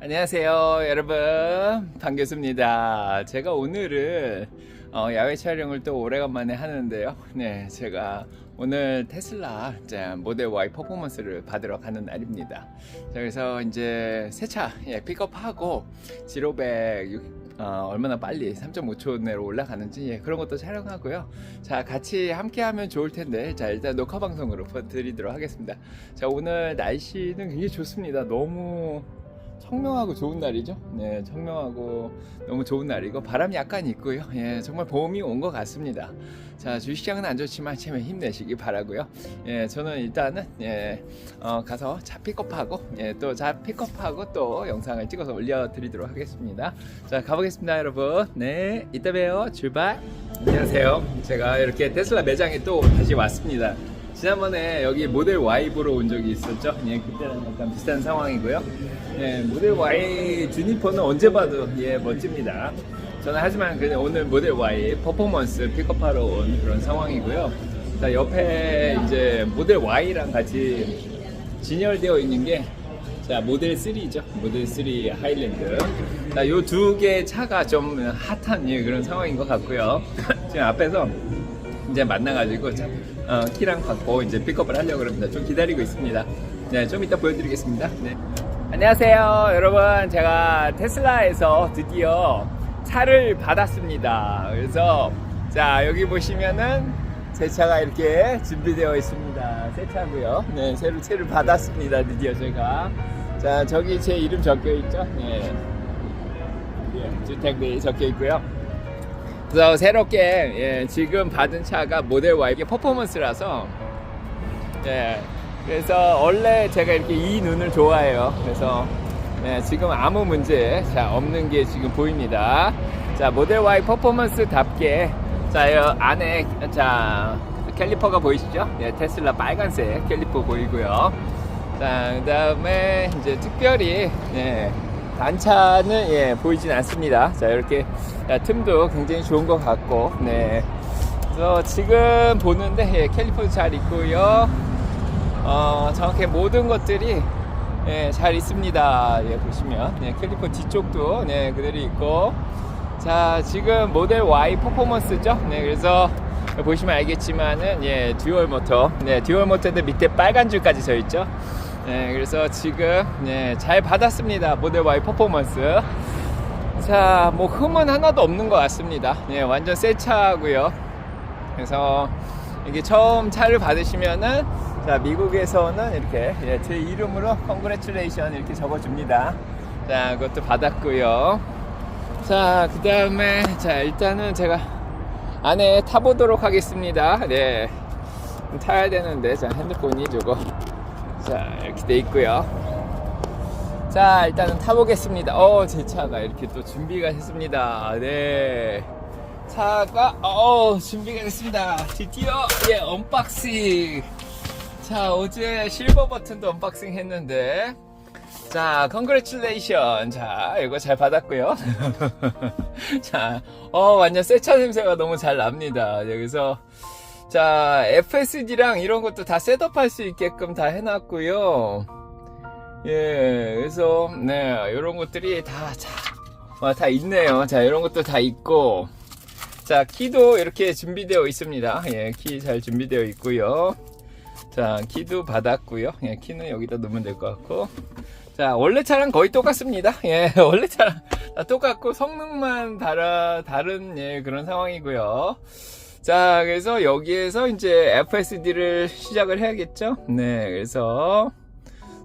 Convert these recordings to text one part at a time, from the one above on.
안녕하세요, 여러분. 반갑습니다. 제가 오늘은 어, 야외 촬영을 또 오래간만에 하는데요. 네, 제가 오늘 테슬라 자, 모델 Y 퍼포먼스를 받으러 가는 날입니다. 자, 그래서 이제 세차 예, 픽업하고 지로백 어, 얼마나 빨리 3.5초 내로 올라가는지 예, 그런 것도 촬영하고요. 자, 같이 함께 하면 좋을 텐데, 자, 일단 녹화 방송으로 드리도록 하겠습니다. 자, 오늘 날씨는 굉장히 좋습니다. 너무 청명하고 좋은 날이죠. 네, 청명하고 너무 좋은 날이고 바람이 약간 있고요. 예, 정말 봄이 온 것 같습니다. 자, 주식시장은 안 좋지만 제발 힘내시기 바라고요. 예, 저는 일단은 예, 어, 가서 차 픽업하고 예, 또차 픽업하고 또 영상을 찍어서 올려드리도록 하겠습니다. 자, 가보겠습니다, 여러분. 네, 이따 봬요. 출발. 안녕하세요. 제가 이렇게 테슬라 매장에 또 다시 왔습니다. 지난번에 여기 모델 Y 보러 온 적이 있었죠. 예, 그때랑 약간 비슷한 상황이고요. 예, 모델 Y 주니퍼는 언제 봐도 예, 멋집니다. 저는 하지만 그냥 오늘 모델 Y 퍼포먼스 픽업하러 온 그런 상황이고요. 자, 옆에 이제 모델 Y랑 같이 진열되어 있는 게 자, 모델 3죠. 모델 3 하일랜드. 자, 요 두개 차가 좀 핫한 예, 그런 상황인 것 같고요. 지금 앞에서 이제 만나가지고 자, 어, 키랑 받고 이제 픽업을 하려고 합니다. 좀 기다리고 있습니다. 네, 좀 이따 보여드리겠습니다. 네. 안녕하세요, 여러분. 제가 테슬라에서 드디어 차를 받았습니다. 그래서 자 여기 보시면은 제 차가 이렇게 준비되어 있습니다. 새 차고요. 네, 새로 차를 받았습니다. 드디어 제가. 자 저기 제 이름 적혀 있죠. 네. 예, 주택이 적혀 있고요. 그래서 새롭게 예, 지금 받은 차가 모델 Y 이게 퍼포먼스라서 예, 그래서 원래 제가 이렇게 이 눈을 좋아해요. 그래서 네, 지금 아무 문제 자, 없는 게 지금 보입니다. 자 모델 Y 퍼포먼스답게 자 여, 안에 자 캘리퍼가 보이시죠? 네, 테슬라 빨간색 캘리퍼 보이고요. 자 그다음에 이제 특별히 예, 단차는 예, 보이진 않습니다. 자 이렇게 야, 틈도 굉장히 좋은 것 같고 네. 그래서 지금 보는데 예, 캘리퍼도 잘 있고요. 어, 정확히 모든 것들이 예, 잘 있습니다. 예, 보시면 예, 캘리퍼 뒤쪽도 네, 그대로 있고 자 지금 모델 Y 퍼포먼스죠. 네, 그래서 보시면 알겠지만은 예, 듀얼 모터 네, 듀얼 모터인데 밑에 빨간 줄까지 져 있죠. 네, 그래서 지금 네, 잘 받았습니다. 모델 Y 퍼포먼스. 자, 뭐 흠은 하나도 없는 것 같습니다. 예, 완전 새 차고요. 그래서 이게 처음 차를 받으시면은 자 미국에서는 이렇게 예, 제 이름으로 컨그레츄레이션 이렇게 적어줍니다. 자 그것도 받았고요. 자 그 다음에 자 일단은 제가 안에 타보도록 하겠습니다. 네 타야 되는데 자 핸드폰이 저거 자 이렇게 돼 있고요. 자 일단은 타보겠습니다. 어 제 차가 이렇게 또 준비가 됐습니다. 네. 차가 어 준비가 됐습니다. 드디어 예 언박싱. 자 어제 실버 버튼도 언박싱 했는데 자 컨그레츄레이션 자 이거 잘 받았고요. 자어 완전 새 차 냄새가 너무 잘 납니다. 여기서 자 FSD랑 이런 것도 다 셋업할 수 있게끔 다 해놨고요. 예 그래서 네 이런 것들이 다 자. 와, 다 있네요. 자, 이런 것도 다 있고. 자, 키도 이렇게 준비되어 있습니다. 예, 키 잘 준비되어 있고요. 자, 키도 받았고요. 예, 키는 여기다 넣으면 될 것 같고. 자, 원래 차랑 거의 똑같습니다. 예, 원래 차랑 다 똑같고 성능만 달아, 다른 예, 그런 상황이고요. 자, 그래서 여기에서 이제 FSD를 시작을 해야겠죠? 네, 그래서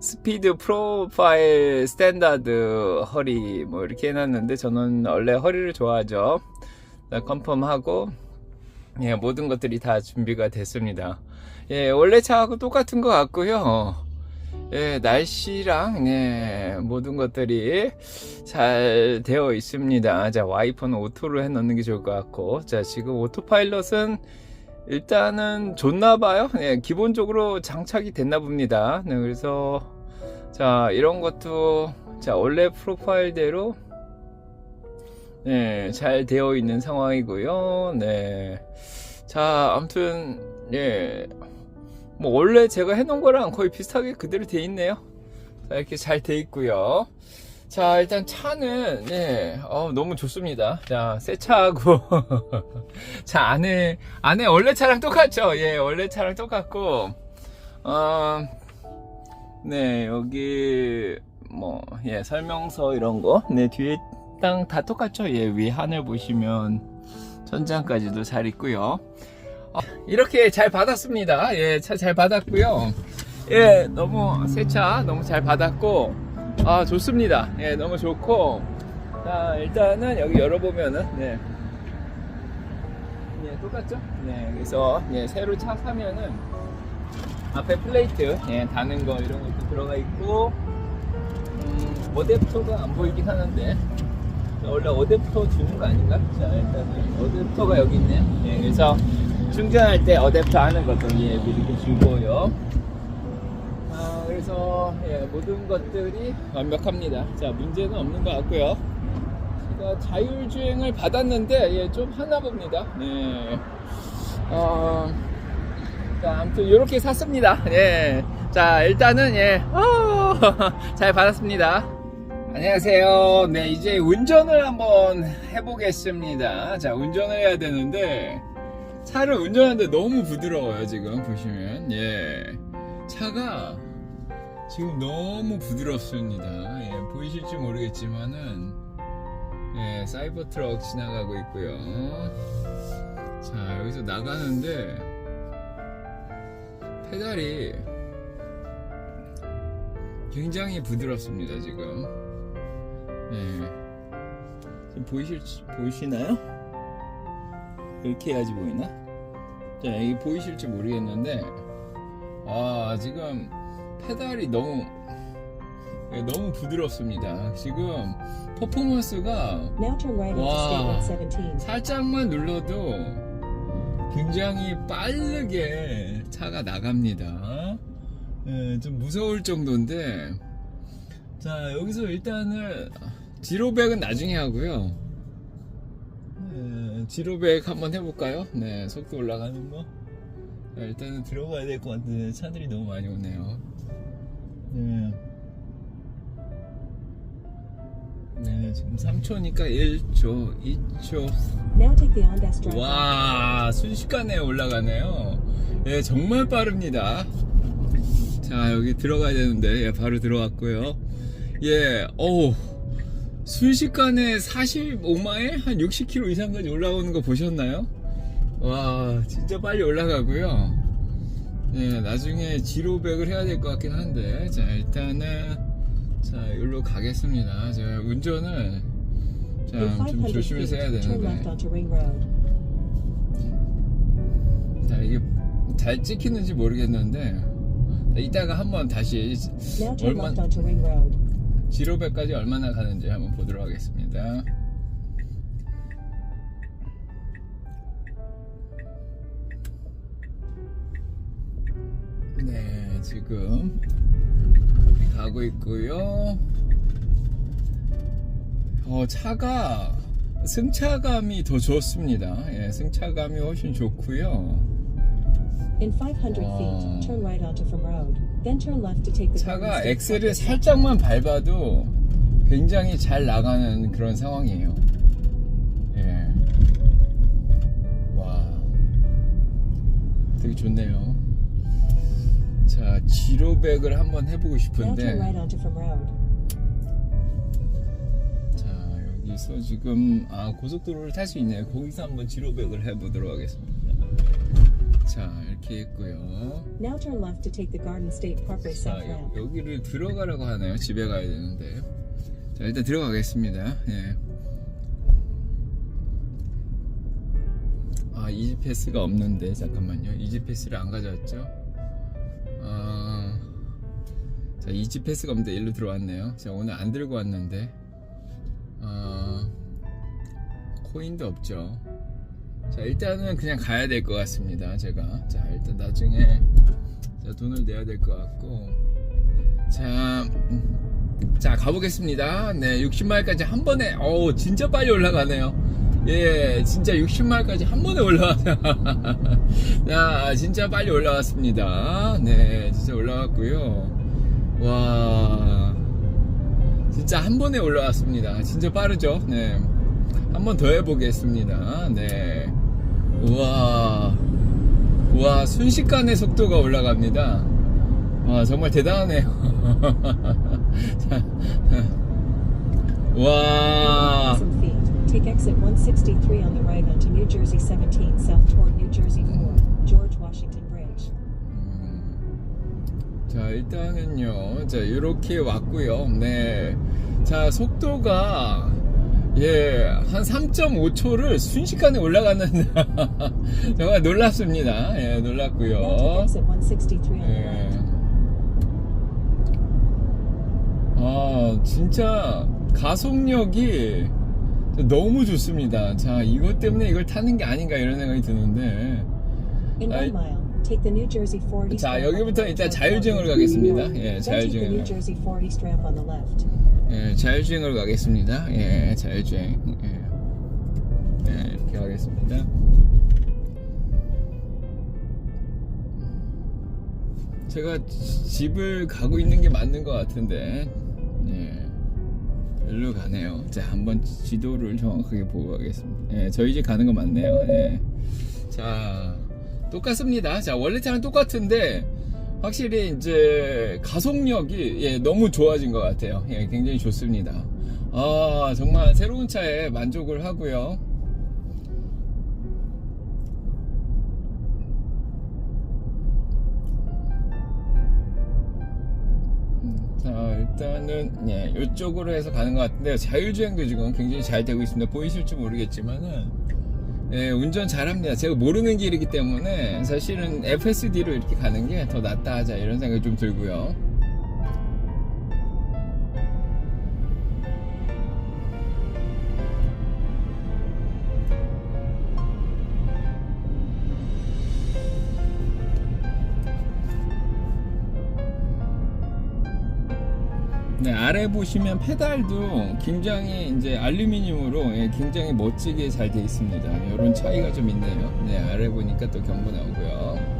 스피드 프로파일 스탠다드 허리 뭐 이렇게 해놨는데 저는 원래 허리를 좋아하죠. 자, 컨펌하고 예, 모든 것들이 다 준비가 됐습니다. 예, 원래 차하고 똑같은 것 같고요. 예, 날씨랑 예, 모든 것들이 잘 되어 있습니다. 자, 와이퍼는 오토로 해 놓는 게 좋을 것 같고, 자, 지금 오토파일럿은 일단은 좋나 봐요. 예, 기본적으로 장착이 됐나 봅니다. 네, 그래서 자, 이런 것도 자, 원래 프로파일대로 네, 잘 되어 있는 상황이고요. 네. 자, 아무튼 예. 뭐 원래 제가 해 놓은 거랑 거의 비슷하게 그대로 돼 있네요. 자, 이렇게 잘 돼 있고요. 자, 일단 차는, 네, 어, 너무 좋습니다. 자, 새 차하고. 자, 안에, 안에 원래 차랑 똑같죠? 예, 원래 차랑 똑같고. 어, 네, 여기, 뭐, 예, 설명서 이런 거. 네, 뒤에 땅 다 똑같죠? 예, 위 하늘 보시면 천장까지도 잘 있고요. 어, 이렇게 잘 받았습니다. 예, 차 잘 받았고요. 예, 너무 새 차 너무 잘 받았고, 아 좋습니다. 예, 너무 좋고, 자 일단은 여기 열어보면은 네, 예, 똑같죠? 네, 그래서 예, 새로 차 사면은 앞에 플레이트, 예, 다는 거 이런 것도 들어가 있고, 음, 어댑터가 안 보이긴 하는데. 원래 어댑터 주는 거 아닌가? 자 일단은 어댑터가 여기 있네요. 예, 그래서 충전할 때 어댑터 하는 것도 예, 이렇게 주고요. 아, 그래서 예, 모든 것들이 완벽합니다. 자 문제는 없는 것 같고요. 제가 자율주행을 받았는데 예, 좀 하나 봅니다. 네. 어, 자 아무튼 이렇게 샀습니다. 예. 자 일단은 예, 어, 잘 받았습니다. 안녕하세요. 네, 이제 운전을 한번 해보겠습니다. 자, 운전을 해야 되는데, 차를 운전하는데 너무 부드러워요, 지금, 보시면. 예. 차가 지금 너무 부드럽습니다. 예, 보이실지 모르겠지만은, 예, 사이버 트럭 지나가고 있고요. 자, 여기서 나가는데, 페달이 굉장히 부드럽습니다, 지금. 네. 지금 보이실, 보이시나요? 이렇게 해야지 보이나? 자, 이게 보이실지 모르겠는데, 아, 지금 페달이 너무, 예, 너무 부드럽습니다. 지금 퍼포먼스가 17. 살짝만 눌러도 굉장히 빠르게 차가 나갑니다. 예, 좀 무서울 정도인데, 자, 여기서 일단은, 지로백은 나중에 하고요. 예, 지로백 한번 해볼까요? 네, 속도 올라가는 거. 자, 일단은 들어가야 될 것 같은데, 차들이 너무 많이 오네요. 네. 네, 지금 3초니까 1초, 2초, Now take the Ondas Drive. 와 순식간에 올라가네요 예 정말 빠릅니다 자 여기 들어가야 되는데 예, 바로 들어왔고요 예 어우 순식간에 45마일 한 60km 이상까지 올라오는 거 보셨나요? 와 진짜 빨리 올라가고요. 예 나중에 지로백을 해야 될 것 같긴 한데. 자 일단은 자 여기로 가겠습니다. 제가 운전을 자, 좀500 조심해서 해야 되는데. 자 이게 잘 찍히는지 모르겠는데. 자, 이따가 한번 다시 얼마- 지로백까지 얼마나 가는지 한번 보도록 하겠습니다 네 지금 가고 있고요 어 차가 승차감이 더 좋습니다 예, 승차감이 훨씬 좋고요 In 500 Wow. feet, turn right onto From Road. 차가 엑셀을. 살짝만 밟아도 굉장히 잘 나가는 그런 상황이에요. 예. 와. 되게 좋네요. 자, 지로백을 한번 해보고 싶은데. 자, 여기서 지금, 아, 고속도로를 탈 수 있네요. 거기서 한번 지로백을 해보도록 하겠습니다. 자, 이렇게 했고요. Now turn left to take the Garden State Parkway 자, South 여, Ramp. 여기를 들어가라고 하네요. 집에 가야 되는데. 자, 일단 들어가겠습니다. 예. 아, 이지 패스가 없는데, 잠깐만요. 이지 패스를 안 가져왔죠? 아, 자, 이지 패스가 없는데, 일로 들어왔네요. 자, 오늘 안 들고 왔는데, 아, 코인도 없죠. 자, 일단은 그냥 가야 될 것 같습니다. 제가. 자, 일단 나중에 자, 돈을 내야 될 것 같고. 자, 음, 자, 가보겠습니다. 네, 60마일까지 한 번에, 어우, 진짜 빨리 올라가네요. 예, 진짜 60마일까지 한 번에 올라가네요. 야, 진짜 빨리 올라왔습니다. 네, 진짜 올라왔고요. 와, 진짜 한 번에 올라왔습니다. 진짜 빠르죠? 네. 한 번 더 해보겠습니다. 네. 우와. 우와, 순식간에 속도가 올라갑니다. 와, 정말 대단하네요. 자, 와. Some feet. Take exit 163 on the right onto New Jersey 17 south toward New Jersey 4, George Washington Bridge. 자, 일단은요. 자, 이렇게 왔고요. 네. 자, 속도가 예, 한 3.5초를 순식간에 올라가는 정말 놀랍습니다. 예, Now take 놀랍고요. exit 163 on the 예. 아, 진짜 가속력이 너무 좋습니다. 자, 이것 때문에 이걸 타는 게 아닌가 이런 생각이 드는데. In I- one mile, take the New Jersey 4 East 자, 여기부터 일단 자율주행으로 가겠습니다. 예, 자율주행. New Jersey 4 East ramp on the left. 예, 자율주행으로 가겠습니다. 예, 자율주행. 예. 예, 이렇게 가겠습니다. 제가 지- 집을 가고 있는 게 맞는 것 같은데, 예, 일로 가네요. 자, 한번 지도를 정확하게 보고 가겠습니다. 예, 저희 집 가는 거 맞네요. 예. 자, 똑같습니다. 자, 원래 차랑 똑같은데, 확실히 이제 가속력이 예, 너무 좋아진 것 같아요. 예, 굉장히 좋습니다. 아, 정말 새로운 차에 만족을 하고요. 음, 자, 일단은 예, 이쪽으로 해서 가는 것 같은데 자율주행도 지금 굉장히 잘 되고 있습니다. 보이실지 모르겠지만은 예, 운전 잘합니다. 제가 모르는 길이기 때문에 사실은 FSD로 이렇게 가는 게 더 낫다 하자 이런 생각이 좀 들고요. 네, 아래 보시면 페달도 굉장히 이제 알루미늄으로 예, 굉장히 멋지게 잘돼 있습니다. 이런 차이가 좀 있네요. 네, 아래 보니까 또 경고 나오고요.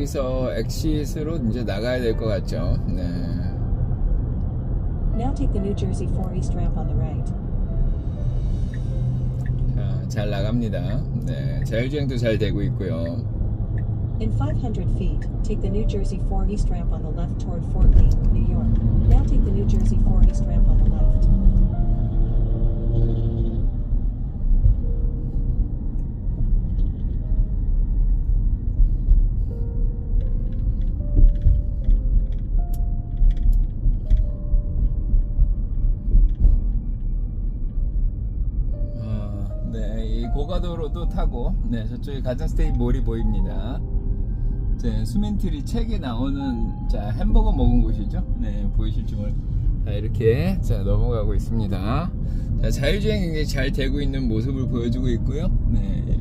여기서 엑시스로 이제 나가야 될 것 같죠. 네. Now take the New Jersey 4 East ramp on the right. 자, 잘 나갑니다. 네, 자율주행도 잘 되고 있고요. In 500 feet, take the New Jersey 4 East ramp on the left toward Fort Lee, 타고, 네, 저쪽에 가든스테이 몰이 보입니다. 제 수멘트리 책에 나오는 자 햄버거 먹은 곳이죠. 네, 보이실지 모르. 자 이렇게 자 넘어가고 있습니다. 자 자율주행 굉장히 잘 되고 있는 모습을 보여주고 있고요. 네,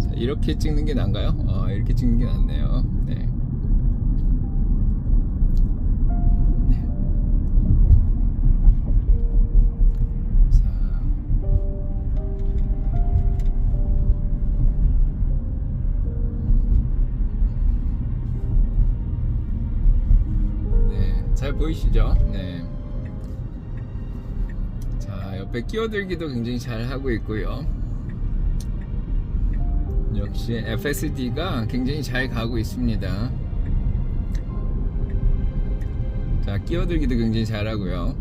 자 이렇게 찍는 게 나은가요? 아 이렇게 찍는 게 낫네요. 보이시죠? 네. 자, 옆에 끼어들기도 굉장히 잘 하고 있고요. 역시 FSD가 굉장히 잘 가고 있습니다. 자, 끼어들기도 굉장히 잘 하고요.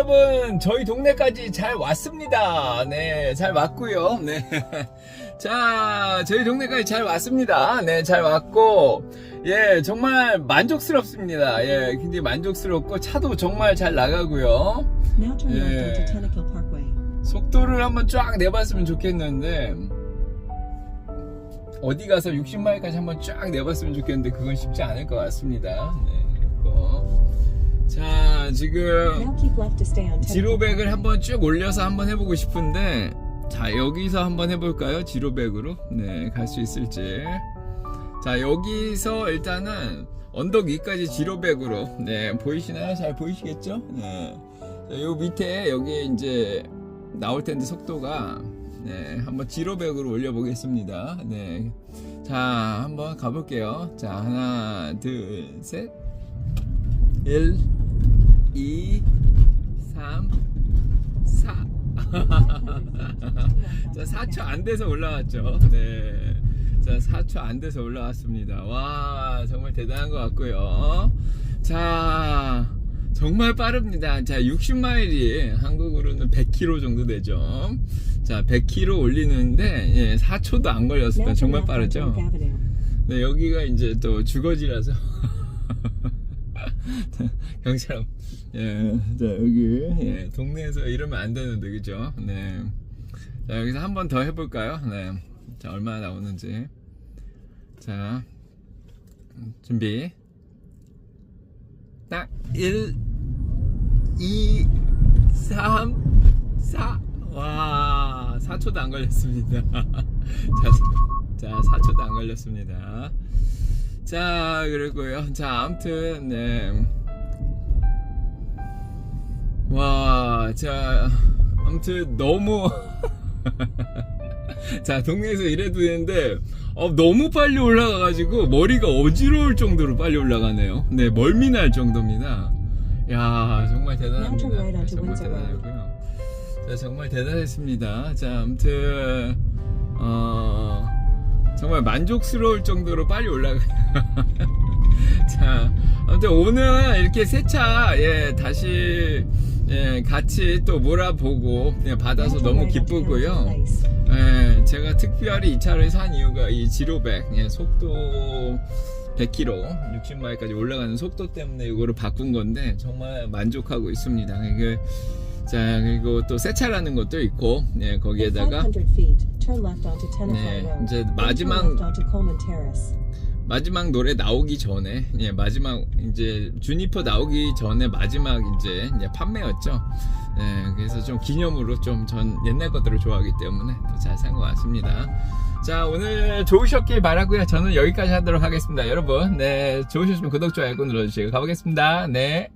여러분, 저희 동네까지 잘 왔습니다. 네, 잘 왔고요. 네. 자, 저희 동네까지 잘 왔습니다. 네, 잘 왔고, 예, 정말 만족스럽습니다. 예, 굉장히 만족스럽고, 차도 정말 잘 나가고요. Parkway. 속도를 한번 쫙 내봤으면 좋겠는데, 어디 가서 60마일까지 한번 쫙 내봤으면 좋겠는데, 그건 쉽지 않을 것 같습니다. 네, 그리고. 자, 지금, 지로백을. 한번 쭉 올려서 한번 해보고 싶은데 자 여기서 한번 해볼까요? 지로백으로? 네 갈 수 있을지. 자 여기서 일단은 언덕 위까지 지로백으로. 네 보이시나요? 잘 보이시겠죠? 네요 밑에 여기 이제 나올 텐데 속도가. 네 한번 지로백으로 올려보겠습니다. 네 자 한번 가볼게요. 자 하나 둘 셋. 1 2 3 4 자, 4초 안 돼서 올라왔죠. 네. 자, 4초 안 돼서 올라왔습니다. 와, 정말 대단한 것 같고요. 자, 정말 빠릅니다. 자, 60마일이 한국으로는 100km 정도 되죠. 자, 100km 올리는데, 예, 4초도 안 걸렸습니다. 정말 빠르죠. 네, 여기가 이제 또 주거지라서. 경찰, 예, 자, 여기, 예, 동네에서 이러면 안 되는데, 그죠? 네. 자, 여기서 한 번 더 해볼까요? 네. 자, 얼마나 나오는지. 자, 음, 준비. 딱, 1, 2, 3, 4. 와, 4초도 안 걸렸습니다. 자, 자, 4초도 안 걸렸습니다. 자, 그리고요. 자, 아무튼, 네. 와, 자, 아무튼 너무. 자, 동네에서 이래도 되는데, 어, 너무 빨리 올라가가지고, 머리가 어지러울 정도로 빨리 올라가네요. 네, 멀미 날 정도입니다. 야, 정말 대단합니다. 정말. 대단하고요. 자, 정말 대단했습니다. 자, 아무튼, 어, 정말 만족스러울 정도로 빨리 올라가요. 자, 아무튼 오늘 이렇게 세차, 예, 다시, 예, 같이 또 몰아보고, 예, 받아서 너무 기쁘고요. 예, 제가 특별히 이 차를 산 이유가 이 지로백, 예, 속도 100km, 60마일까지 올라가는 속도 때문에 이거를 바꾼 건데 정말 만족하고 있습니다. 이게 자 그리고 또 새 차라는 것도 있고, 예, 거기에다가 500 feet, turn left onto Tennekill 네. 이제 마지막 마지막 노래 나오기 전에 예 마지막 이제 주니퍼 나오기 전에 마지막 이제, 이제 판매였죠. 예 그래서 좀 기념으로 좀 전 옛날 것들을 좋아하기 때문에 또 잘 산 것 같습니다. 자 오늘 좋으셨길 바라고요. 저는 여기까지 하도록 하겠습니다. 여러분 네 좋으셨으면 구독 좋아요 꼭 눌러주시고 가보겠습니다. 네.